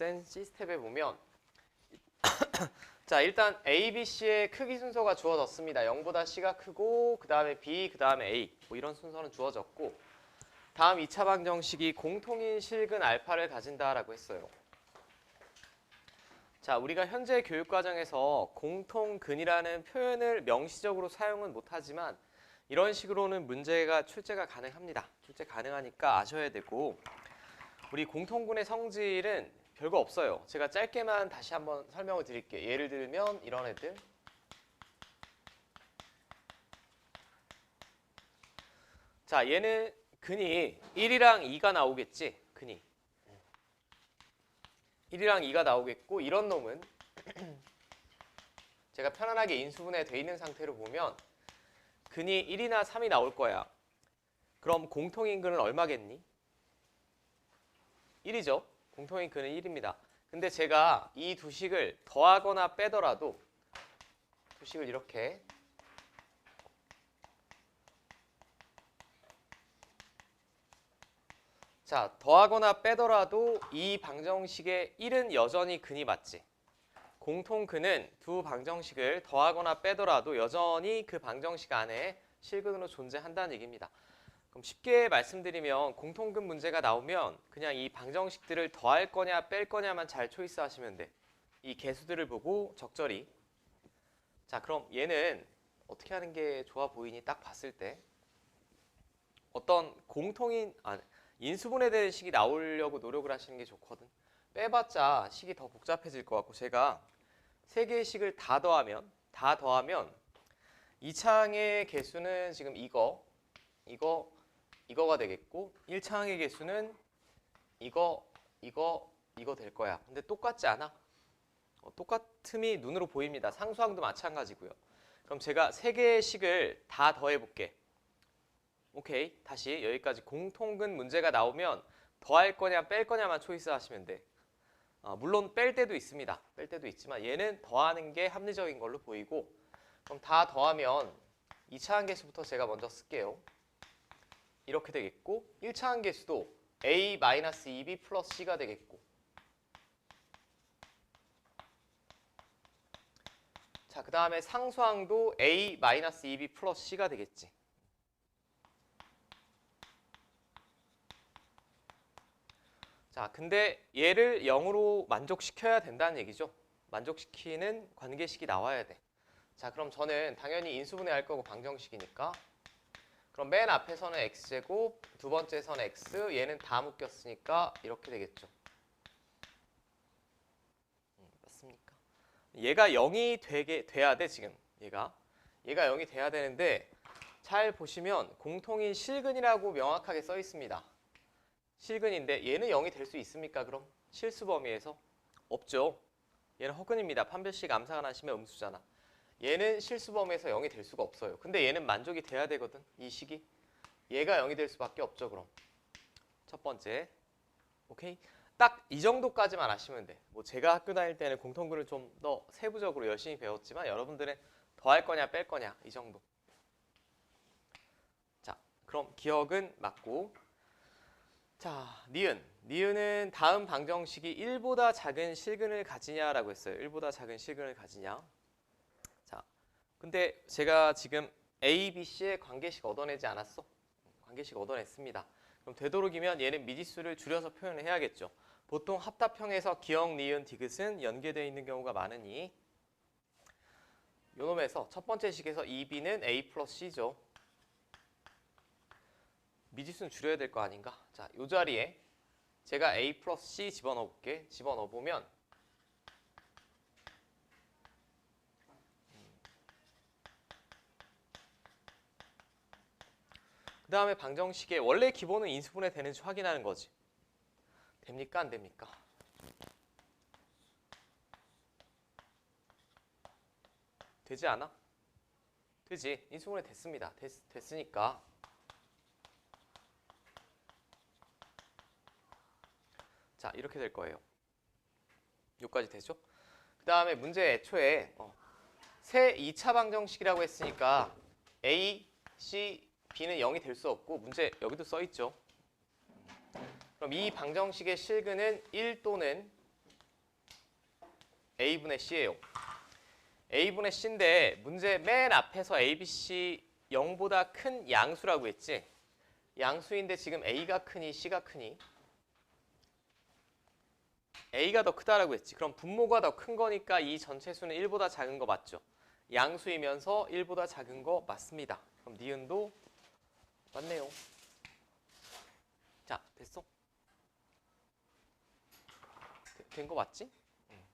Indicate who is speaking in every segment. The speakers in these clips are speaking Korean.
Speaker 1: 센 시스템에 보면 자 일단 A, B, C의 크기 순서가 주어졌습니다. 0보다 C가 크고 그 다음에 B, 그 다음에 A 뭐 이런 순서는 주어졌고 다음 2차 방정식이 공통인 실근 알파를 가진다라고 했어요. 자 우리가 현재 교육 과정에서 공통근이라는 표현을 명시적으로 사용은 못하지만 이런 식으로는 문제가 출제가 가능합니다. 출제 가능하니까 아셔야 되고 우리 공통군의 성질은 별거 없어요. 제가 짧게만 다시 한번 설명을 드릴게요. 예를 들면 이런 애들. 자, 얘는 근이 1이랑 2가 나오겠지? 근이. 1이랑 2가 나오겠고 이런 놈은 제가 편안하게 인수분해 돼 있는 상태로 보면 근이 1이나 3이 나올 거야. 그럼 공통인 근은 얼마겠니? 1이죠. 공통인 근은 1입니다. 근데 제가 이 두 식을 더하거나 빼더라도 두 식을 이렇게 자, 더하거나 빼더라도 이 방정식의 1은 여전히 근이 맞지. 공통근은 두 방정식을 더하거나 빼더라도 여전히 그 방정식 안에 실근으로 존재한다는 얘기입니다. 그럼 쉽게 말씀드리면 공통근 문제가 나오면 그냥 이 방정식들을 더할 거냐 뺄 거냐만 잘 초이스 하시면 돼. 이 개수들을 보고 적절히. 자, 그럼 얘는 어떻게 하는 게 좋아 보이니 딱 봤을 때 어떤 공통인 아, 인수분해되는 식이 나오려고 노력을 하시는 게 좋거든. 빼봤자 식이 더 복잡해질 것 같고 제가 세 개의 식을 다 더하면 다 더하면 이 창의 개수는 지금 이거 이거 이거가 되겠고 1차 항의 개수는 이거 이거 이거 될 거야. 근데 똑같지 않아? 어, 똑같음이 눈으로 보입니다. 상수항도 마찬가지고요. 그럼 제가 세 개의 식을 다 더해 볼게. 오케이. 다시 여기까지 공통근 문제가 나오면 더할 거냐 뺄 거냐만 초이스 하시면 돼. 어, 물론 뺄 때도 있습니다. 뺄 때도 있지만 얘는 더하는 게 합리적인 걸로 보이고 그럼 다 더하면 2차항 개수부터 제가 먼저 쓸게요. 이렇게 되겠고 1차항 개수도 a-2b 플러스 c가 되겠고 자, 그 다음에 상수항도 a-2b 플러스 c가 되겠지. 자, 근데 얘를 0으로 만족시켜야 된다는 얘기죠. 만족시키는 관계식이 나와야 돼. 자, 그럼 저는 당연히 인수분해 할 거고 방정식이니까 그럼 맨 앞에서는 x제곱, 두 번째서는 x, 얘는 다 묶였으니까 이렇게 되겠죠. 음, 맞습니까? 얘가 0이 되게 돼야 돼 지금 얘가 얘가 0이 돼야 되는데 잘 보시면 공통인 실근이라고 명확하게 써 있습니다. 실근인데 얘는 0이 될 수 있습니까? 그럼 실수 범위에서 없죠. 얘는 허근입니다. 판별식 암사가 나시면 음수잖아. 얘는 실수 범위에서 0이 될 수가 없어요. 근데 얘는 만족이 돼야 되거든. 이 식이. 얘가 0이 될 수밖에 없죠, 그럼. 첫 번째. 오케이? 딱 이 정도까지만 아시면 돼. 뭐 제가 학교 다닐 때는 공통근을 좀더 세부적으로 열심히 배웠지만 여러분들은 더할 거냐 뺄 거냐 이 정도. 자, 그럼 기억은 맞고 자, 니은. 니은은 다음 방정식이 1보다 작은 실근을 가지냐라고 했어요. 1보다 작은 실근을 가지냐. 자, 근데 제가 지금 A, B, C의 관계식 얻어내지 않았어? 관계식 얻어냈습니다. 그럼 되도록이면 얘는 미지수를 줄여서 표현을 해야겠죠. 보통 합답형에서 기억, 니은, 디귿은 연계되어 있는 경우가 많으니 요놈에서 첫 번째 식에서 2B는 A 플러스 C죠. 미지수는 줄여야 될 거 아닌가? 자, 이 자리에 제가 A 플러스 C 집어넣어 볼게. 집어넣어 보면 그 다음에 방정식의 원래 기본은 인수분해 되는지 확인하는 거지. 됩니까? 안 됩니까? 되지 않아? 되지. 인수분해 됐습니다. 됐, 됐으니까 자 이렇게 될 거예요. 여기까지 되죠? 그 다음에 문제 애초에 어, 새 2차 방정식이라고 했으니까 A, C, B는 0이 될 수 없고 문제 여기도 써 있죠. 그럼 이 방정식의 실근은 1 또는 a분의 c예요. a분의 c인데 문제 맨 앞에서 a, b, c 0보다 큰 양수라고 했지. 양수인데 지금 a가 크니 c가 크니 a가 더 크다라고 했지. 그럼 분모가 더 큰 거니까 이 전체 수는 1보다 작은 거 맞죠? 양수이면서 1보다 작은 거 맞습니다. 그럼 니은도 맞네요. 자, 됐어? 된 거 맞지? 응.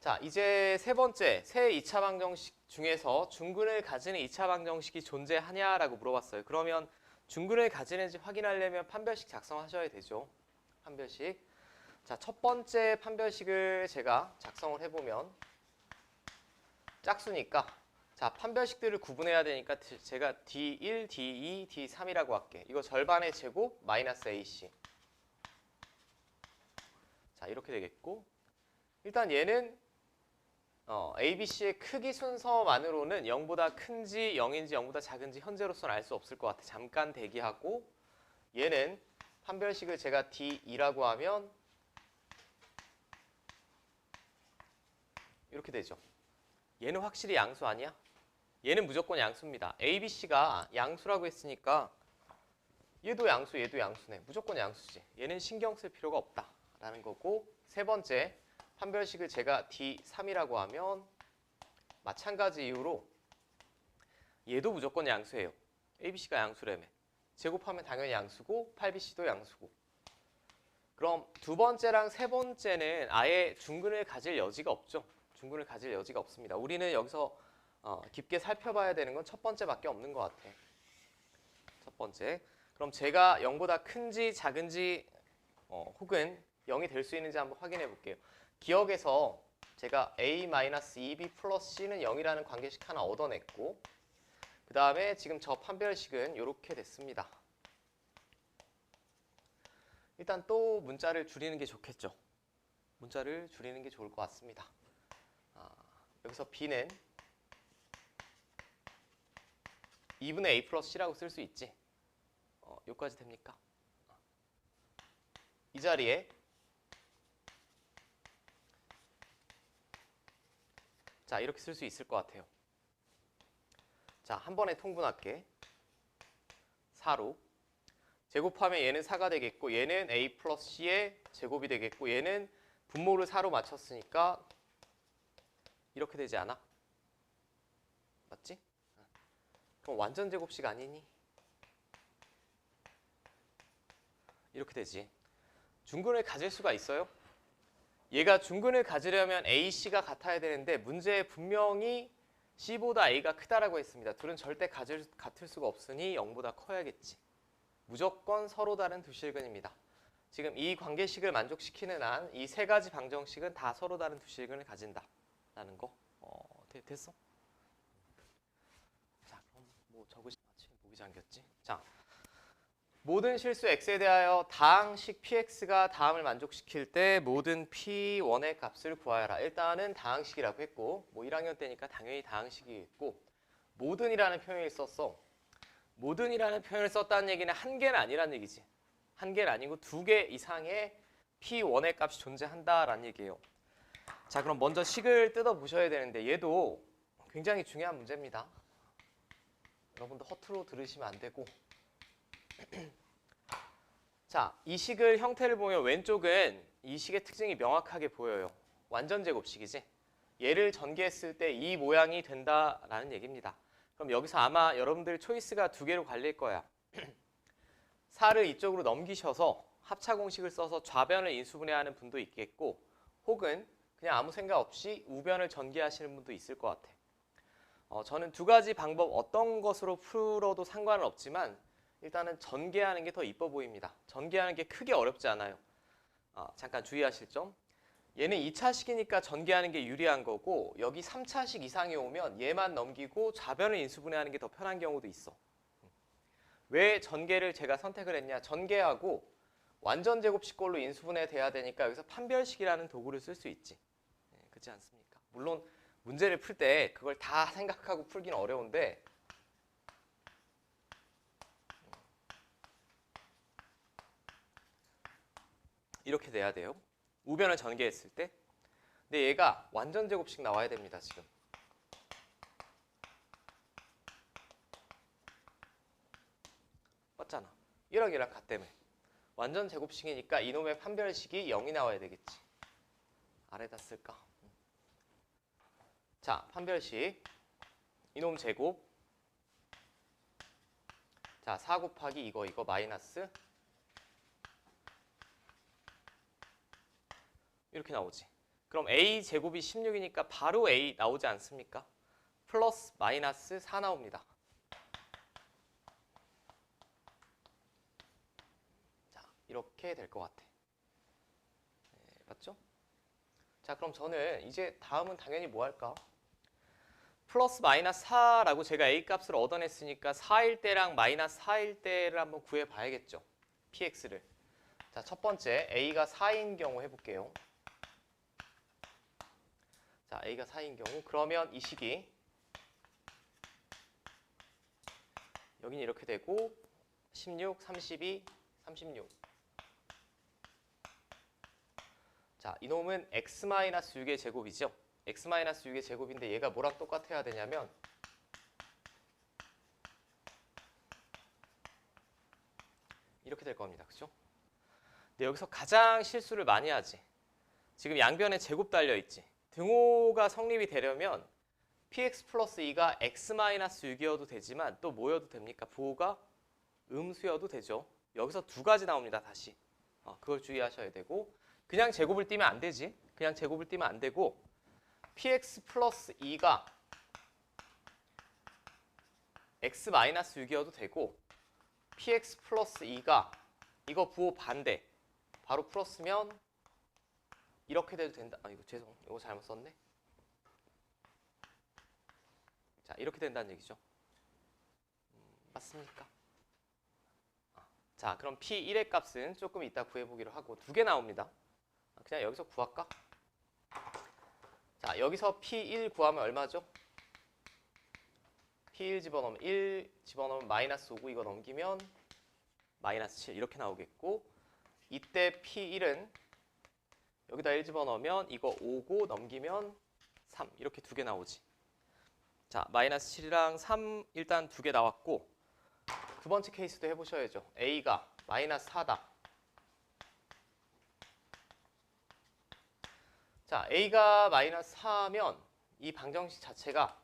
Speaker 1: 자, 이제 세 번째, 새 2차 방정식 중에서 중근을 가지는 2차 방정식이 존재하냐라고 물어봤어요. 그러면 중근을 가지는지 확인하려면 판별식 작성하셔야 되죠. 판별식. 자, 첫 번째 판별식을 제가 작성을 해보면 짝수니까 자, 판별식들을 구분해야 되니까 드- 제가 D1, D2, D3이라고 할게. 이거 절반의 제곱 마이너스 AC. 자, 이렇게 되겠고 일단 얘는 어, ABC의 크기 순서만으로는 0보다 큰지 0인지 0보다 작은지 현재로서는 알 수 없을 것 같아. 잠깐 대기하고 얘는 판별식을 제가 D2라고 하면 이렇게 되죠. 얘는 확실히 양수 아니야? 얘는 무조건 양수입니다. A, B, C가 양수라고 했으니까 얘도 양수, 얘도 양수네. 무조건 양수지. 얘는 신경 쓸 필요가 없다라는 거고 세 번째 판별식을 제가 D3이라고 하면 마찬가지 이유로 얘도 무조건 양수예요. A, B, C가 양수라며. 제곱하면 당연히 양수고 8, B, C도 양수고. 그럼 두 번째랑 세 번째는 아예 중근을 가질 여지가 없죠. 중근을 가질 여지가 없습니다. 우리는 여기서 어, 깊게 살펴봐야 되는 건 첫 번째밖에 없는 것 같아. 첫 번째. 그럼 제가 0보다 큰지 작은지 어, 혹은 0이 될 수 있는지 한번 확인해 볼게요. 기억에서 제가 a-2b 플러스 c는 0이라는 관계식 하나 얻어냈고 그 다음에 지금 저 판별식은 이렇게 됐습니다. 일단 또 문자를 줄이는 게 좋겠죠. 문자를 줄이는 게 좋을 것 같습니다. 아, 여기서 b는 2분의 a 플러스 c라고 쓸 수 있지. 어, 여기까지 됩니까? 이 자리에 자 이렇게 쓸 수 있을 것 같아요. 자 한 번에 통분할게. 4로 제곱하면 얘는 4가 되겠고 얘는 a 플러스 c의 제곱이 되겠고 얘는 분모를 4로 맞췄으니까 이렇게 되지 않아? 맞지? 그럼 완전 제곱식 아니니? 이렇게 되지. 중근을 가질 수가 있어요? 얘가 중근을 가지려면 AC가 같아야 되는데 문제에 분명히 C보다 A가 크다라고 했습니다. 둘은 절대 가질, 같을 수가 없으니 0보다 커야겠지. 무조건 서로 다른 두 실근입니다. 지금 이 관계식을 만족시키는 한 이 세 가지 방정식은 다 서로 다른 두 실근을 가진다라는 거. 어, 되- 됐어? 적으시 마치 목이 잠겼지. 자, 모든 실수 x에 대하여 다항식 px가 다음을 만족시킬 때 모든 p1의 값을 구하여라. 일단은 다항식이라고 했고 뭐 1학년 때니까 당연히 다항식이겠고 모든이라는 표현을 썼어. 모든이라는 표현을 썼다는 얘기는 한 개는 아니라는 얘기지. 한 개는 아니고 두 개 이상의 p1의 값이 존재한다라는 얘기예요. 자, 그럼 먼저 식을 뜯어 보셔야 되는데 얘도 굉장히 중요한 문제입니다. 여러분도 허투루 들으시면 안 되고 자, 이 식을 형태를 보면 왼쪽은 이 식의 특징이 명확하게 보여요. 완전 제곱식이지. 얘를 전개했을 때 이 모양이 된다라는 얘기입니다. 그럼 여기서 아마 여러분들 초이스가 두 개로 갈릴 거야. 4를 이쪽으로 넘기셔서 합차 공식을 써서 좌변을 인수분해하는 분도 있겠고 혹은 그냥 아무 생각 없이 우변을 전개하시는 분도 있을 것 같아. 어, 저는 두 가지 방법 어떤 것으로 풀어도 상관은 없지만 일단은 전개하는 게 더 이뻐 보입니다. 전개하는 게 크게 어렵지 않아요. 어, 잠깐 주의하실 점. 얘는 2차식이니까 전개하는 게 유리한 거고 여기 3차식 이상이 오면 얘만 넘기고 좌변을 인수분해하는 게 더 편한 경우도 있어. 왜 전개를 제가 선택을 했냐? 전개하고 완전 제곱식꼴로 인수분해 돼야 되니까 여기서 판별식이라는 도구를 쓸 수 있지. 네, 그렇지 않습니까? 물론 문제를 풀 때 그걸 다 생각하고 풀기는 어려운데 이렇게 돼야 돼요. 우변을 전개했을 때. 근데 얘가 완전 제곱식 나와야 됩니다, 지금. 맞잖아. 1억 1랑 같다며. 완전 제곱식이니까 이놈의 판별식이 0이 나와야 되겠지. 아래다 쓸까? 자, 판별식. 이놈 제곱. 자, 4 곱하기 이거 이거 마이너스 이렇게 나오지. 그럼 a 제곱이 16이니까 바로 a 나오지 않습니까? 플러스 마이너스 4 나옵니다. 자, 이렇게 될 것 같아. 네, 맞죠? 자, 그럼 저는 이제 다음은 당연히 뭐 할까? 플러스 마이너스 4라고 제가 a 값을 얻어냈으니까 4일 때랑 마이너스 4일 때를 한번 구해 봐야겠죠. px를. 자, 첫 번째 a가 4인 경우 해볼게요. 자, a가 4인 경우 그러면 이 식이 여기는 이렇게 되고 16, 32, 36 자, 이놈은 x-6의 제곱이죠. X-6의 제곱인데 얘가 뭐랑 똑같아야 되냐면 이렇게 될 겁니다. 그죠? 근데 여기서 가장 실수를 많이 하지. 지금 양변에 제곱 달려 있지. 등호가 성립이 되려면 px 플러스 2가 x-6이어도 되지만 또 뭐여도 됩니까? 부호가 음수여도 되죠. 여기서 두 가지 나옵니다. 다시. 어, 그걸 주의하셔야 되고 그냥 제곱을 띄면 안 되지. 그냥 제곱을 띄면 안 되고 px 플러스 2가 x-6이어도 되고 px 플러스 2가 이거 부호 반대 바로 풀었으면 이렇게 돼도 된다. 아 이거 죄송, 이거 잘못 썼네. 자 이렇게 된다는 얘기죠. 음, 맞습니까? 아, 자 그럼 p1의 값은 조금 이따 구해보기로 하고 두 개 나옵니다. 아, 그냥 여기서 구할까? 자 여기서 p1 구하면 얼마죠? p1 집어넣으면 1 집어넣으면 마이너스 5고 이거 넘기면 마이너스 7 이렇게 나오겠고 이때 p1은 여기다 1 집어넣으면 이거 5고 넘기면 3 이렇게 두 개 나오지. 자 마이너스 7이랑 3 일단 두 개 나왔고 두 번째 케이스도 해보셔야죠. a가 마이너스 4다. 자 a가 마이너스 4면 이 방정식 자체가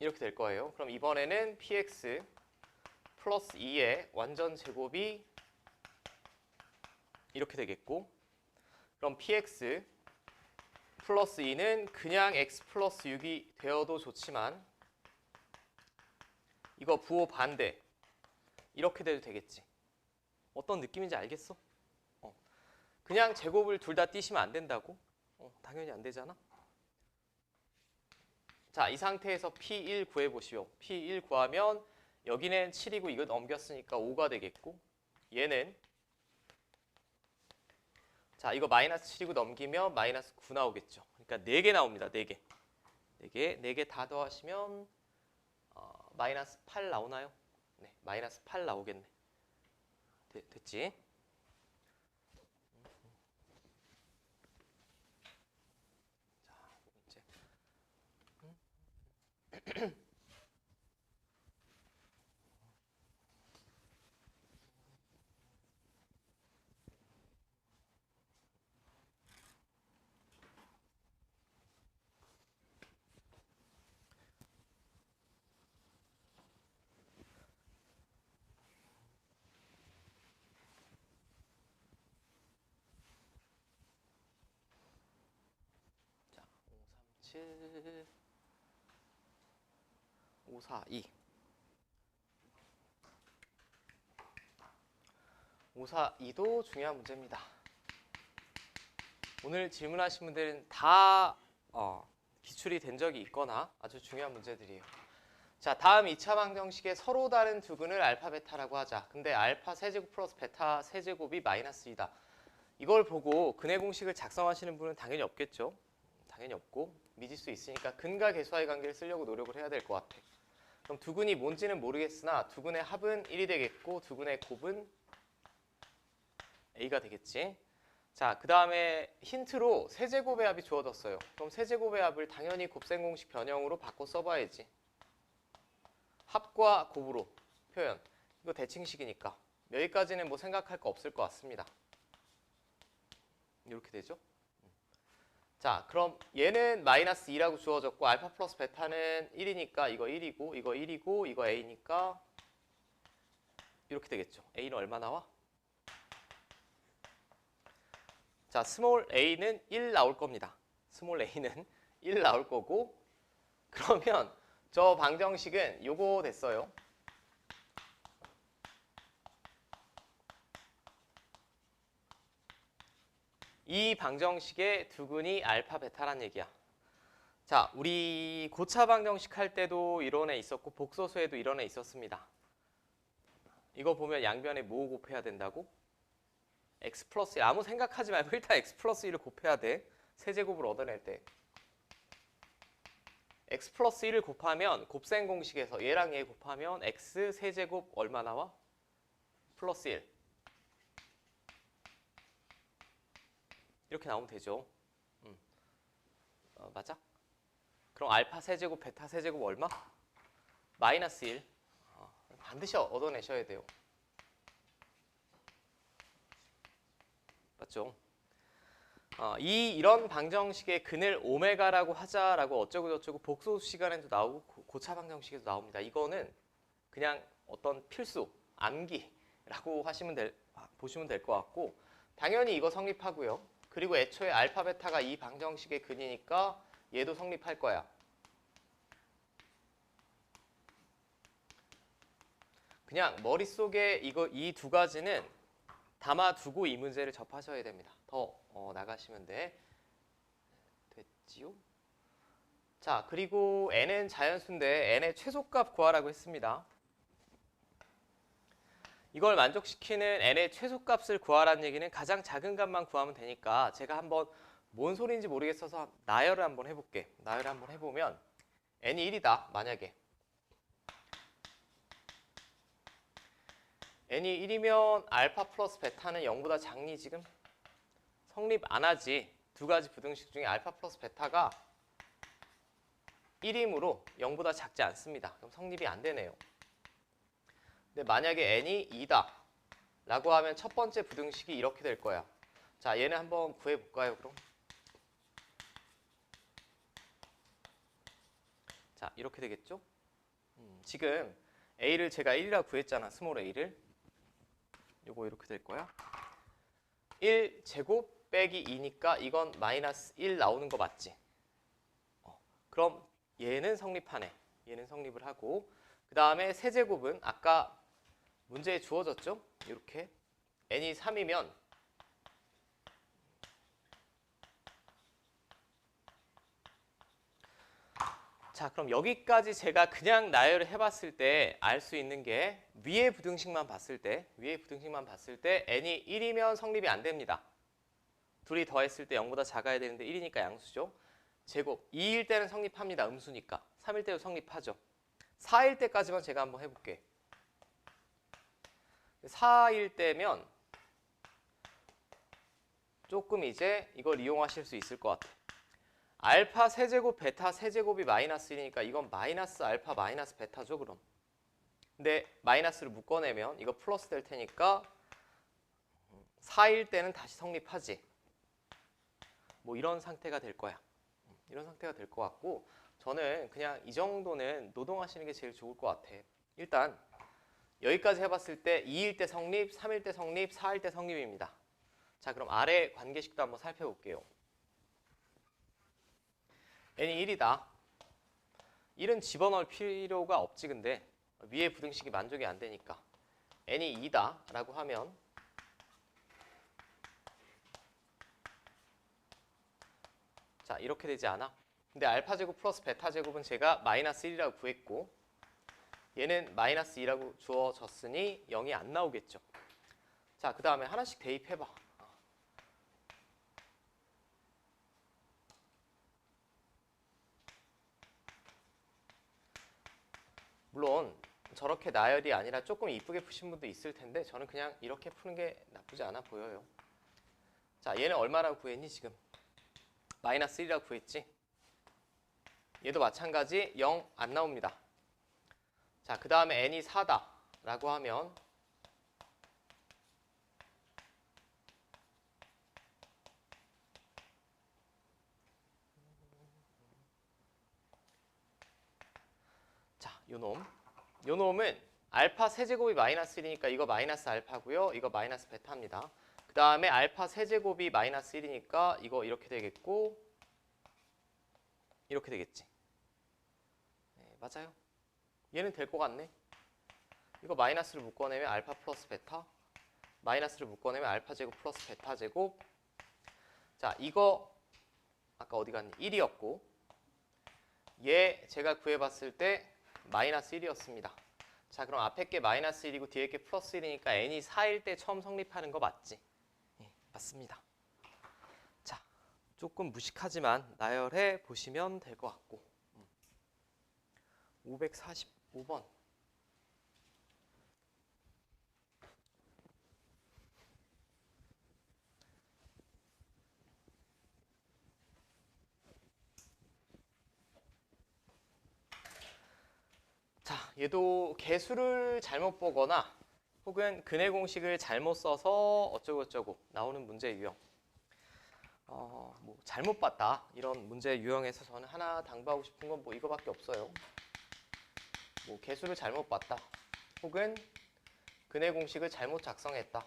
Speaker 1: 이렇게 될 거예요. 그럼 이번에는 px 플러스 2의 완전 제곱이 이렇게 되겠고 그럼 px 플러스 2는 그냥 x 플러스 6이 되어도 좋지만 이거 부호 반대 이렇게 돼도 되겠지. 어떤 느낌인지 알겠어? 어. 그냥 제곱을 둘 다 띄시면 안 된다고? 어, 당연히 안 되잖아. 자, 이 상태에서 P1 구해보시오. P1 구하면 여기는 7이고 이거 넘겼으니까 5가 되겠고 얘는 자, 이거 마이너스 7이고 넘기면 마이너스 9 나오겠죠. 그러니까 4개 나옵니다. 4개. 4개, 4개 다 더하시면 어, 마이너스 8 나오나요? 네, 마이너스 8 나오겠네. 되, 됐지? 자, 이제 자, 537 542 542도 중요한 문제입니다. 오늘 질문하신 분들은 다 어, 기출이 된 적이 있거나 아주 중요한 문제들이에요. 자, 다음 2차 방정식의 서로 다른 두 근을 알파 베타라고 하자. 근데 알파 세제곱 플러스 베타 세제곱이 마이너스 2다. 이걸 보고 근의 공식을 작성하시는 분은 당연히 없겠죠. 당연히 없고 미지수 있으니까 근과 계수와의 관계를 쓰려고 노력을 해야 될 것 같아. 그럼 두 근이 뭔지는 모르겠으나 두 근의 합은 1이 되겠고 두 근의 곱은 A가 되겠지. 자, 그 다음에 힌트로 세제곱의 합이 주어졌어요. 그럼 세제곱의 합을 당연히 곱셈 공식 변형으로 바꿔 써봐야지. 합과 곱으로 표현. 이거 대칭식이니까. 여기까지는 뭐 생각할 거 없을 것 같습니다. 이렇게 되죠. 자, 그럼 얘는 마이너스 2라고 주어졌고 알파 플러스 베타는 1이니까 이거 1이고 이거 1이고 이거 A니까 이렇게 되겠죠. A는 얼마 나와? 자, 스몰 a는 1 나올 겁니다. 스몰 a는 1 나올 거고 그러면 저 방정식은 요거 됐어요. 이 방정식의 두근이 알파 베타란 얘기야. 자, 우리 고차 방정식 할 때도 이런 애 있었고 복소수에도 이런 애 있었습니다. 이거 보면 양변에 뭐 곱해야 된다고? x 플러스 1 아무 생각하지 말고 일단 x 플러스 1을 곱해야 돼. 세제곱을 얻어낼 때. x 플러스 1을 곱하면 곱셈 공식에서 얘랑 얘 곱하면 x 세제곱 얼마 나와? 플러스 1. 이렇게 나오면 되죠. 음. 어, 맞아? 그럼 알파 세제곱, 베타 세제곱 얼마? 마이너스 1. 어, 반드시 얻어내셔야 돼요. 맞죠? 어, 이 이런 방정식의 근을 오메가라고 하자라고 어쩌고 저쩌고 복소수 시간에도 나오고 고- 고차 방정식에도 나옵니다. 이거는 그냥 어떤 필수 암기라고 하시면 될 아, 보시면 될 것 같고 당연히 이거 성립하고요. 그리고 애초에 알파 베타가 이 방정식의 근이니까 얘도 성립할 거야. 그냥 머릿속에 이거 이 두 가지는 담아두고 이 문제를 접하셔야 됩니다. 더 어, 나가시면 돼. 됐지요? 자, 그리고 n은 자연수인데 n의 최소값 구하라고 했습니다. 이걸 만족시키는 n의 최소값을 구하라는 얘기는 가장 작은 값만 구하면 되니까 제가 한번 뭔 소리인지 모르겠어서 나열을 한번 해볼게. 나열을 한번 해보면 n이 1이다. 만약에 n이 1이면 알파 플러스 베타는 0보다 작니 지금? 성립 안 하지. 두 가지 부등식 중에 알파 플러스 베타가 1이므로 0보다 작지 않습니다. 그럼 성립이 안 되네요. 근데 만약에 n이 2다 라고 하면 첫 번째 부등식이 이렇게 될 거야. 자, 얘는 한번 구해 볼까요, 그럼? 자, 이렇게 되겠죠? 음, 지금 a를 제가 1이라고 구했잖아. 스몰 a를. 요거 이렇게 될 거야. 1 제곱 빼기 2니까 이건 마이너스 1 나오는 거 맞지? 어, 그럼 얘는 성립하네. 얘는 성립을 하고 그 다음에 세제곱은 아까 문제에 주어졌죠? 이렇게 n이 3이면 자 그럼 여기까지 제가 그냥 나열을 해봤을 때 알 수 있는 게 위에 부등식만 봤을 때 위에 부등식만 봤을 때 n이 1이면 성립이 안 됩니다. 둘이 더했을 때 0보다 작아야 되는데 1이니까 양수죠. 제곱 2일 때는 성립합니다. 음수니까 3일 때도 성립하죠. 4일 때까지만 제가 한번 해볼게. 4일 때면 조금 이제 이걸 이용하실 수 있을 것 같아요. 알파 세제곱 베타 세제곱이 마이너스 1이니까 이건 마이너스 알파 마이너스 베타죠 그럼. 근데 마이너스를 묶어내면 이거 플러스 될 테니까 4일 때는 다시 성립하지. 뭐 이런 상태가 될 거야. 이런 상태가 될 것 같고 저는 그냥 이 정도는 노동하시는 게 제일 좋을 것 같아. 일단 여기까지 해봤을 때 2일 때 성립, 3일 때 성립, 4일 때 성립입니다. 자 그럼 아래 관계식도 한번 살펴볼게요. n이 1이다. 1은 집어넣을 필요가 없지 근데 위에 부등식이 만족이 안 되니까 n이 2다 라고 하면 자 이렇게 되지 않아? 근데 알파 제곱 플러스 베타 제곱은 제가 마이너스 1이라고 구했고 얘는 마이너스 2라고 주어졌으니 0이 안 나오겠죠. 자, 그 다음에 하나씩 대입해봐. 물론 저렇게 나열이 아니라 조금 이쁘게 푸신 분도 있을 텐데 저는 그냥 이렇게 푸는 게 나쁘지 않아 보여요. 자, 얘는 얼마라고 구했니 지금? 마이너스 1이라고 구했지? 얘도 마찬가지 0 안 나옵니다. 자, 그 다음에 n이 4다 라고 하면 자, 요 놈. 요 놈은 알파 세제곱이 마이너스 1이니까 이거 마이너스 알파고요. 이거 마이너스 베타입니다. 그 다음에 알파 세제곱이 마이너스 1이니까 이거 이렇게 되겠고 이렇게 되겠지. 네, 맞아요. 얘는 될 것 같네. 이거 마이너스를 묶어내면 알파 플러스 베타 마이너스를 묶어내면 알파 제곱 플러스 베타 제곱 자 이거 아까 어디 갔니? 1이었고 얘 제가 구해봤을 때 마이너스 1이었습니다. 자 그럼 앞에 게 마이너스 1이고 뒤에 게 플러스 1이니까 n이 4일 때 처음 성립하는 거 맞지? 예, 맞습니다. 자 조금 무식하지만 나열해 보시면 될 것 같고 545번 자, 얘도 개수를 잘못 보거나 혹은 근해 공식을 잘못 써서 어쩌고 저쩌고 나오는 문제 유형. 어, 뭐 잘못 봤다 이런 문제 유형에서 저는 하나 당부하고 싶은 건 뭐 이거밖에 없어요. 뭐 개수를 잘못 봤다 혹은 근해 공식을 잘못 작성했다.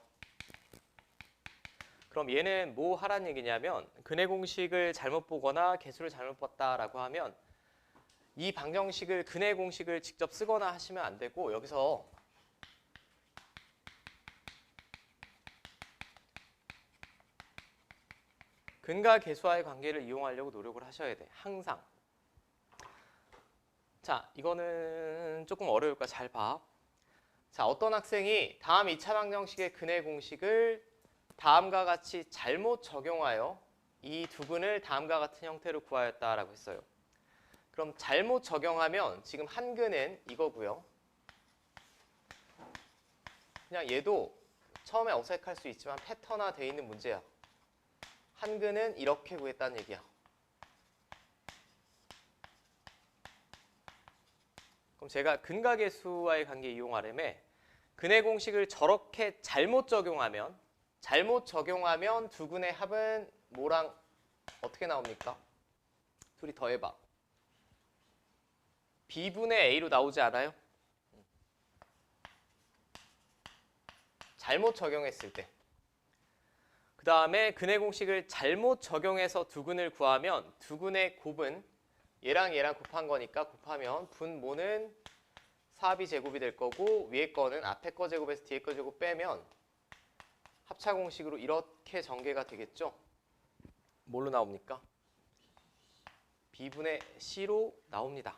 Speaker 1: 그럼 얘는 뭐 하란 얘기냐면 근해 공식을 잘못 보거나 개수를 잘못 봤다라고 하면 이 방정식을 근해 공식을 직접 쓰거나 하시면 안 되고 여기서 근과 계수와의 관계를 이용하려고 노력을 하셔야 돼. 항상. 자, 이거는 조금 어려울까 잘 봐. 자, 어떤 학생이 다음 2차 방정식의 근해 공식을 다음과 같이 잘못 적용하여 이 두근을 다음과 같은 형태로 구하였다라고 했어요. 그럼 잘못 적용하면 지금 한 근은 이거고요. 그냥 얘도 처음에 어색할 수 있지만 패턴화 돼 있는 문제야. 한 근은 이렇게 구했다는 얘기야. 그럼 제가 근과 계수와의 관계 이용하려면 근의 공식을 저렇게 잘못 적용하면 잘못 적용하면 두 근의 합은 뭐랑 어떻게 나옵니까? 둘이 더해봐. B분의 A로 나오지 않아요? 잘못 적용했을 때. 그 다음에 근의 공식을 잘못 적용해서 두근을 구하면 두근의 곱은 얘랑 얘랑 곱한 거니까 곱하면 분모는 4b 제곱이 될 거고 위에 거는 앞에 거 제곱에서 뒤에 거 제곱 빼면 합차 공식으로 이렇게 전개가 되겠죠? 뭘로 나옵니까? b분의 c로 나옵니다.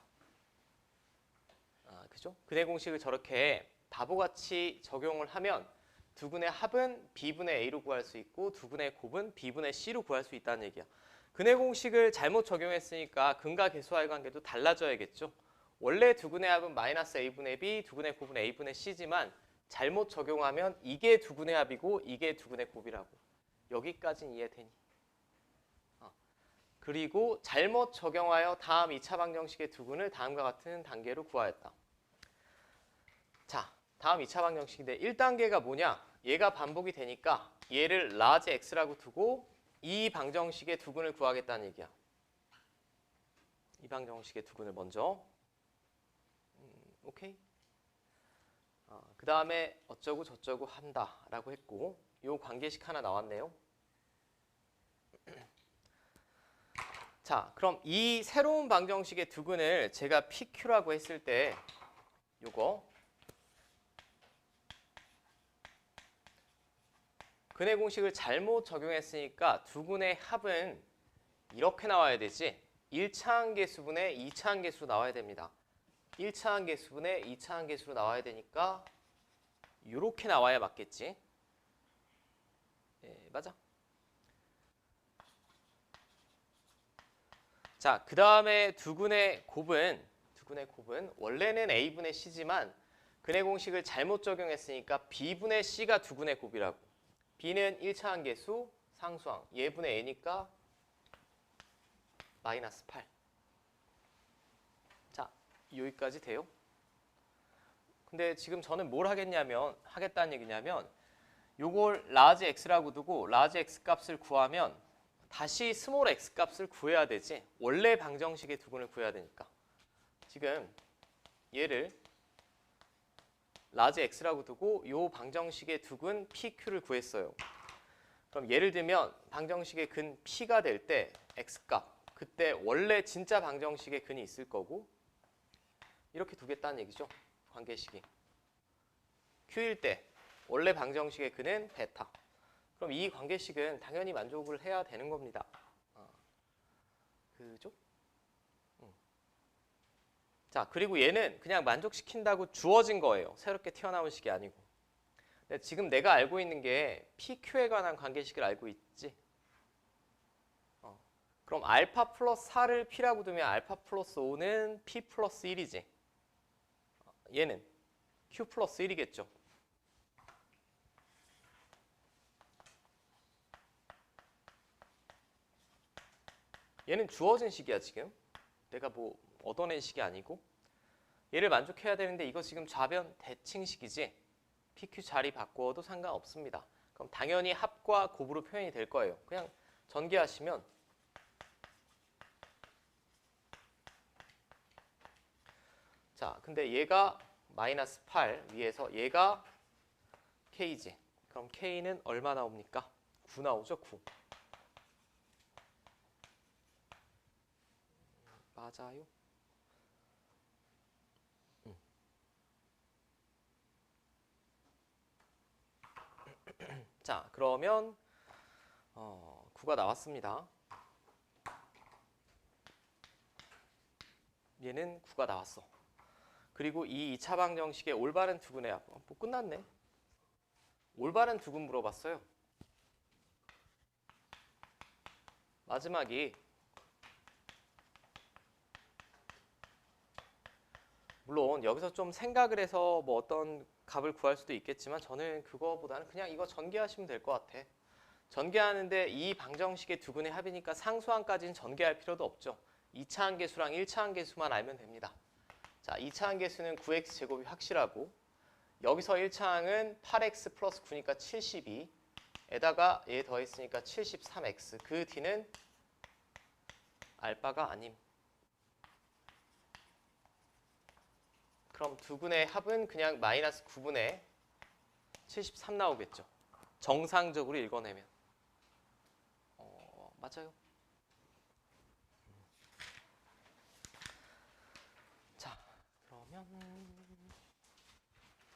Speaker 1: 아, 그죠? 근의 공식을 저렇게 바보같이 적용을 하면 두근의 합은 b분의 a로 구할 수 있고 두근의 곱은 b분의 c로 구할 수 있다는 얘기야. 근의 공식을 잘못 적용했으니까 근과 계수와의 관계도 달라져야겠죠. 원래 두근의 합은 마이너스 a분의 b, 두근의 곱은 a분의 c지만 잘못 적용하면 이게 두근의 합이고 이게 두근의 곱이라고. 여기까지는 이해되니? 어. 그리고 잘못 적용하여 다음 2차 방정식의 두근을 다음과 같은 단계로 구하였다. 자, 다음 2차 방정식인데 1단계가 뭐냐? 얘가 반복이 되니까 얘를 large x라고 두고 이 방정식의 두근을 구하겠다는 얘기야. 이 방정식의 두근을 먼저. 음, 오케이. 어, 그 다음에 어쩌고 저쩌고 한다라고 했고 요 관계식 하나 나왔네요. 자, 그럼 이 새로운 방정식의 두근을 제가 PQ라고 했을 때 요거 근의 공식을 잘못 적용했으니까 두근의 합은 이렇게 나와야 되지. 1차 한계수분의 2차 한계수 나와야 됩니다. 1차 한계수분의 2차 한계수로 나와야 되니까 이렇게 나와야 맞겠지. 예, 맞아. 자, 그 다음에 두근의 곱은 두근의 곱은 원래는 a분의 c지만 근의 공식을 잘못 적용했으니까 b분의 c가 두근의 곱이라고. B는 1차 한계수 상수항. 예분의 a니까 마이너스 8. 자, 여기까지 돼요? 근데 지금 저는 뭘 하겠냐면 하겠다는 얘기냐면 요걸 라지 x라고 두고 라지 x 값을 구하면 다시 스몰 x 값을 구해야 되지 원래 방정식의 두근을 구해야 되니까 지금 얘를 라지 x라고 두고 요 방정식의 두근 pq를 구했어요. 그럼 예를 들면 방정식의 근 p가 될 때 x 값 그때 원래 진짜 방정식의 근이 있을 거고 이렇게 두겠다는 얘기죠. 관계식이. q일 때 원래 방정식의 근은 베타. 그럼 이 관계식은 당연히 만족을 해야 되는 겁니다. 어. 그죠? 음. 자, 그리고 얘는 그냥 만족시킨다고 주어진 거예요. 새롭게 튀어나온 식이 아니고. 근데 지금 내가 알고 있는 게 PQ에 관한 관계식을 알고 있지. 어. 그럼 알파 플러스 4를 P라고 두면 알파 플러스 5는 P 플러스 1이지. 얘는 Q 플러스 1이겠죠. 얘는 주어진 식이야 지금. 내가 뭐 얻어낸 식이 아니고. 얘를 만족해야 되는데 이거 지금 좌변 대칭식이지. PQ 자리 바꾸어도 상관없습니다. 그럼 당연히 합과 곱으로 표현이 될 거예요. 그냥 전개하시면 자, 근데 얘가 마이너스 8 위에서 얘가 K지. 그럼 K는 얼마 나옵니까? 9 나오죠, 9. 맞아요. 자, 그러면 어, 9가 나왔습니다. 얘는 9가 나왔어. 그리고 이 2차 방정식의 올바른 두근의 합. 어, 뭐 끝났네. 올바른 두근 물어봤어요. 마지막이 물론 여기서 좀 생각을 해서 뭐 어떤 값을 구할 수도 있겠지만 저는 그거보다는 그냥 이거 전개하시면 될 것 같아. 전개하는데 이 방정식의 두근의 합이니까 상수항까지는 전개할 필요도 없죠. 2차 한계수랑 1차 한계수만 알면 됩니다. 자, 2차 한계수는 9x 제곱이 확실하고 여기서 1차 항은 8x 플러스 9니까 72 에다가 얘 더했으니까 73x 그 뒤는 알바가 아님. 그럼 두근의 합은 그냥 마이너스 9분의 73 나오겠죠. 정상적으로 읽어내면. 어, 맞아요. 자, 그러면